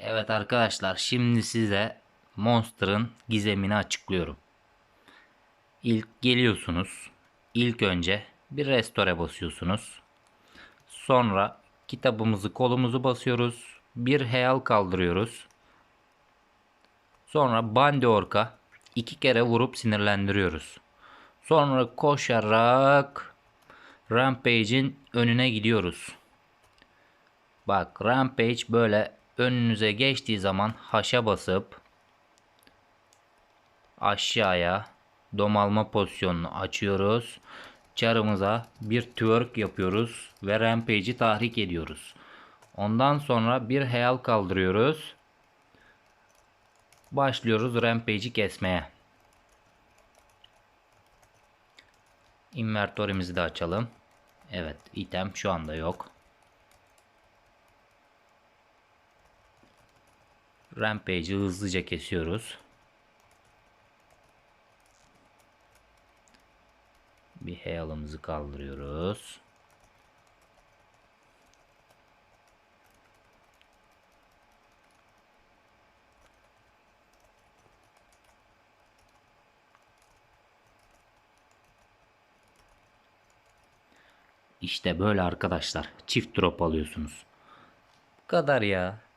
Evet arkadaşlar şimdi size Monster'ın gizemini açıklıyorum. İlk geliyorsunuz. İlk önce bir restore basıyorsunuz. Sonra kitabımızı kolumuzu basıyoruz. Bir heyal kaldırıyoruz. Sonra Bandi Ork'a iki kere vurup sinirlendiriyoruz. Sonra koşarak Rampage'in önüne gidiyoruz. Bak Rampage böyle önünüze geçtiği zaman haşa basıp aşağıya domalma pozisyonunu açıyoruz. Çarımıza bir twerk yapıyoruz ve Rampage'i tahrik ediyoruz. Ondan sonra bir heyal kaldırıyoruz. Başlıyoruz Rampage'i kesmeye. İnvertörümüzü de açalım. Evet item şu anda yok. Rampage'i hızlıca kesiyoruz. Bir heyalımızı kaldırıyoruz. İşte böyle arkadaşlar. Çift drop alıyorsunuz. Bu kadar ya.